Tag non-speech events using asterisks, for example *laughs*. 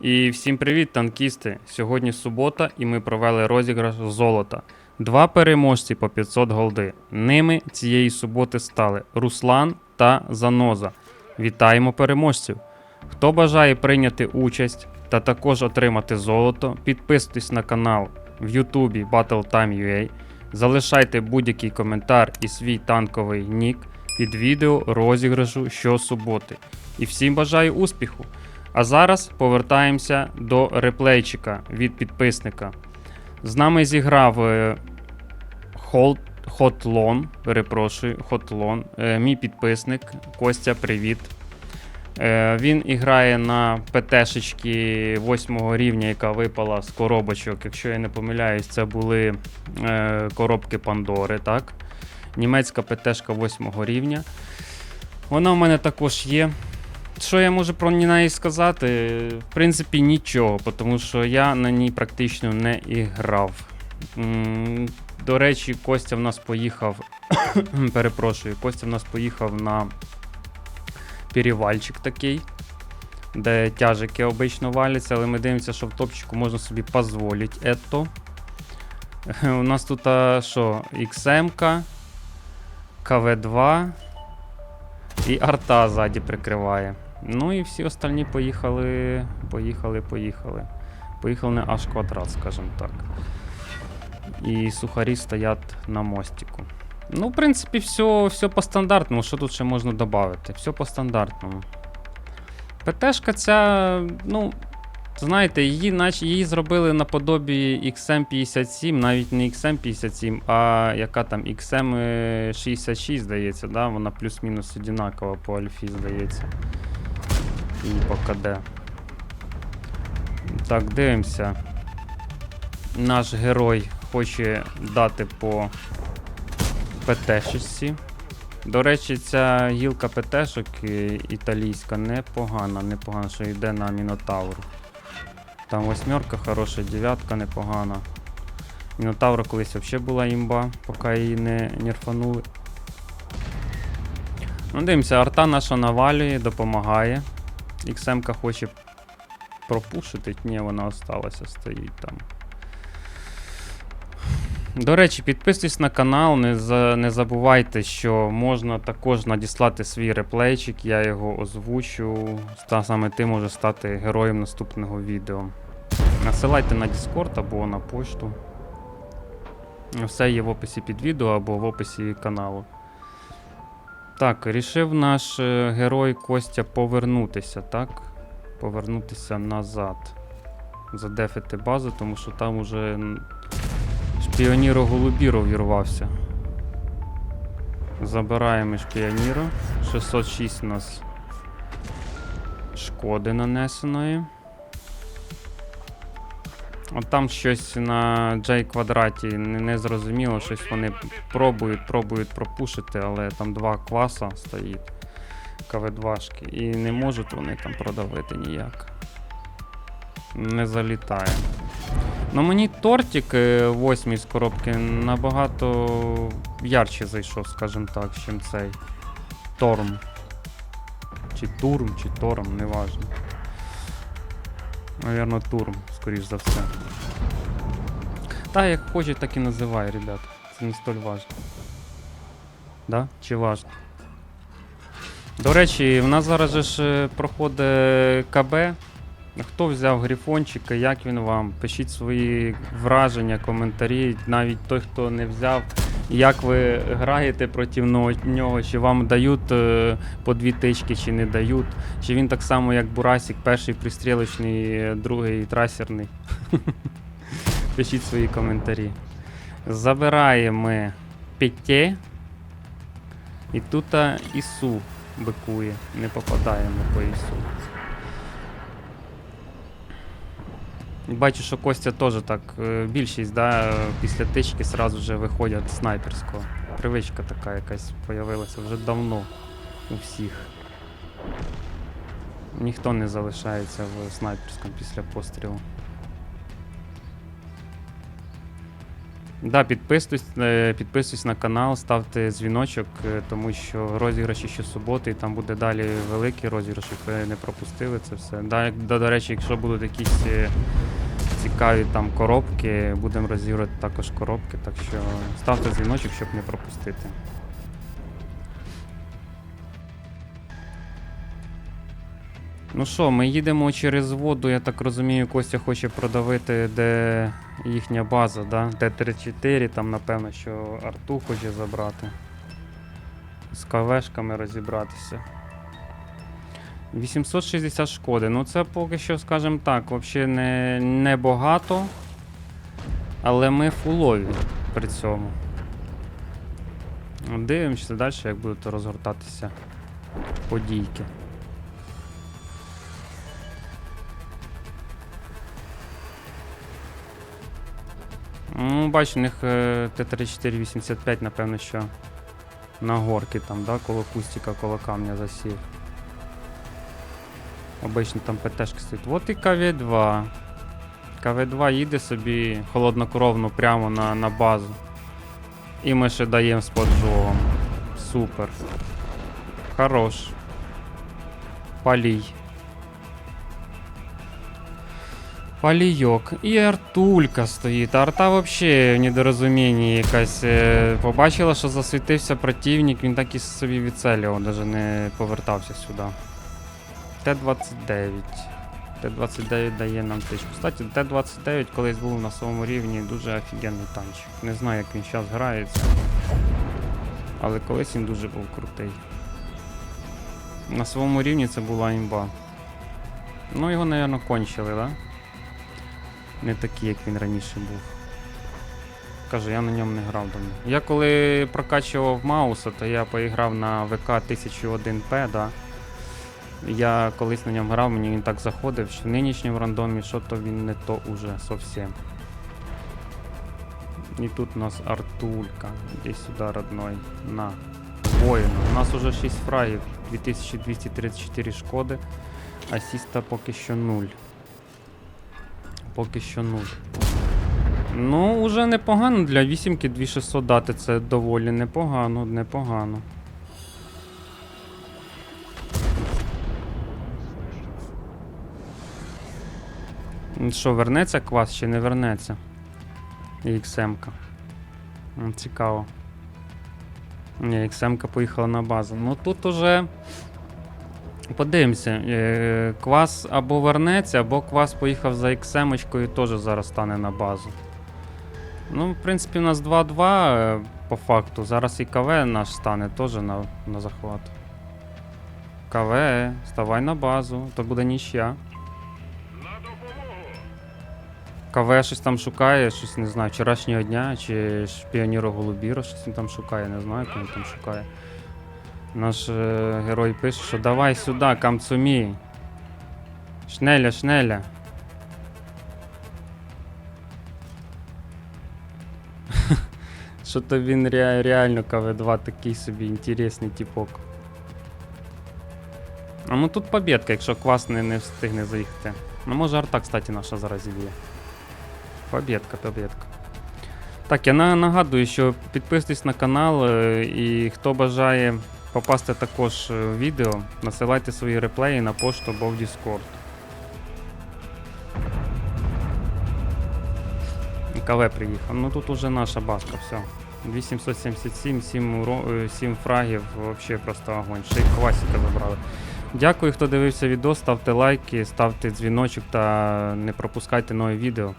І всім привіт, танкісти! Сьогодні субота, і ми провели розіграш золота. Два переможці по 500 голди. Ними цієї суботи стали Руслан та Заноза. Вітаємо переможців! Хто бажає прийняти участь та також отримати золото, підписуйтесь на канал в Ютубі BattleTime.ua, залишайте будь-який коментар і свій танковий нік під відео розіграшу щосуботи. І всім бажаю успіху! А зараз повертаємося до реплейчика від підписника. З нами зіграв е, Хотлон, перепрошую, Хотлон, е, мій підписник Костя, привіт. Е, Він іграє на ПТшечки 8 рівня, яка випала з коробочок. Якщо я не помиляюсь, це були коробки Пандори, так? Німецька ПТшка 8 рівня. Вона в мене також є. Що я можу про неї сказати? В принципі, нічого, тому що я на ній практично не іграв. До речі, Костя в нас поїхав. *coughs* перепрошую, Костя в нас поїхав на перевальчик такий, де тяжики обично валяться, але ми дивимося, що в топчику можна собі дозволити ето. У нас тут що? XM, КВ2 і арта ззаді прикриває. Ну і всі остальні поїхали. Поїхали, поїхали. Поїхали не аж квадрат, скажімо так. І сухарі стоять на мостику. Ну, в принципі, все, все по стандартному. Що тут ще можна додати? Все по стандартному. ПТшка ця, ну, знаєте, її, наче, її зробили наподобі XM57, навіть не XM57, а яка там XM66, здається, да? вона плюс-мінус одинакова по альфі, здається. І по КД. Так, дивимося. Наш герой хоче дати по ПТ-шечці. До речі, ця гілка ПТ-шок е, італійська непогана, непогана, що йде на Мінотавр. Там восьмерка хороша, дев'ятка непогана. Мінотавра колись взагалі була імба, поки її не нерфанули. Ну, дивимося, арта наша навалює, допомагає. XM хоче пропушити, ні, вона осталася, стоїть там. До речі, підписуйтесь на канал, не, за, не забувайте, що можна також надіслати свій реплейчик, я його озвучу. Та саме ти може стати героєм наступного відео. Насилайте на Discord або на пошту. Все є в описі під відео або в описі каналу. Так, рішив наш е, герой Костя повернутися, так? Повернутися назад. Задефити базу, тому що там уже шпіоніро Голубіро вірвався. Забираємо шпіоніро. 606 у нас шкоди нанесеної. От там щось на J квадраті не, зрозуміло, щось вони пробують, пробують пропушити, але там два класа стоїть. КВ2шки. І не можуть вони там продавити ніяк. Не залітає. Ну мені тортик 8 з коробки набагато ярче зайшов, скажімо так, чим цей Торм. Чи Турм, чи Торм, неважно. Наверно, Турм, скоріш за все. Та, як хоче, так і називай, ребят. Це не столь важно. Да? Чи важно? До речі, в нас зараз же ж е, проходить КБ. Хто взяв грифончика, як він вам? Пишіть свої враження, коментарі. Навіть той, хто не взяв, як ви граєте проти нього, чи вам дають е, по дві тички, чи не дають. Чи він так само, як Бурасік, перший пристрілочний, е, другий трасерний. *laughs* Пишіть свої коментарі. Забираємо п'яте. І тут Ісу бикує. Не попадаємо по Ісу. Бачу, що Костя теж так. е, Більшість, да, після тички сразу вже виходять снайперського. Привичка така якась появилася вже давно у всіх. Ніхто не залишається в снайперському після пострілу. Да, підписуйтесь, е, підписуйтесь на канал, ставте дзвіночок, е, тому що розіграші щосуботи, і там буде далі великий розіграш, щоб ви не пропустили це все. Да, да, до речі, якщо будуть якісь е, цікаві там коробки, будемо розігрувати також коробки, так що ставте дзвіночок, щоб не пропустити. Ну що, ми їдемо через воду, я так розумію, Костя хоче продавити, де їхня база, да? Т-34, там напевно, що арту хоче забрати. З КВшками розібратися. 860 шкоди. Ну це поки що, скажімо так, взагалі не, не багато. Але ми фулові при цьому. Дивимося далі, як будуть розгортатися подійки. Ну, бачу, у них е, Т-3485, напевно, що на горки там, да, коло кустика, коло камня засів. Обично там ПТшки стоять. От і КВ-2. КВ-2 їде собі холоднокровно прямо на, на базу. І ми ще даємо з. Супер. Хорош. Палій. Палійок. І артулька стоїть. Арта взагалі в недорозумінні якась. е, Побачила, що засвітився противник, він так і собі відцелював, навіть не повертався сюди. Т-29. Т-29 дає нам тичку. Кстати, Т-29 колись був на своєму рівні дуже офігенний танчик. Не знаю, як він зараз грається. Але колись він дуже був крутий. На своєму рівні це була імба. Ну, його, мабуть, кончили, так? Да? Не такий, як він раніше був. Кажу, я на ньому не грав давно. Я коли прокачував Мауса, то я поіграв на ВК 1001П, да. Я колись на ньому грав, мені він так заходив, що в нинішньому рандомі що то він не то уже зовсім. І тут у нас Артулька. Іди сюди, родной. На. Воїна. У нас уже 6 фрагів, 2234 шкоди. Асіста поки що 0. Поки що 0. Ну, уже непогано для вісімки 2600 дати. Це доволі непогано, непогано. Що, вернеться квас чи не вернеться? XM-ка. Цікаво. Ні, XM-ка поїхала на базу. Ну тут уже. Подивимося. Е, Квас або вернеться, або квас поїхав за XM-очкою і теж зараз стане на базу. Ну, в принципі, у нас 2-2 е, по факту. Зараз і КВ наш стане теж на, на захват. КВ, ставай на базу, то буде нічия. КВ щось там шукає, щось не знаю, вчорашнього дня, чи ж піоніро Голубіро, щось він там шукає, не знаю, кого він там шукає. Наш е, герой пише, що давай сюди, камцумі. Шнеля, шнеля. *laughs* Що то він ре- реально КВ2 такий собі інтересний типок. А ну тут побєдка, якщо квас не, не встигне заїхати. Ну може арта, кстати, наша зараз зіб'є. Побєдка, побєдка. Так, я на- нагадую, що підписуйтесь на канал е, і хто бажає попасти також е, в відео, насилайте свої реплеї на пошту або в Discord. КВ приїхав. Ну тут уже наша башка, все. 2777, 7, уро... 7 фрагів, взагалі просто огонь. Ще й квасика забрали. Дякую, хто дивився відео, ставте лайки, ставте дзвіночок та не пропускайте нові відео.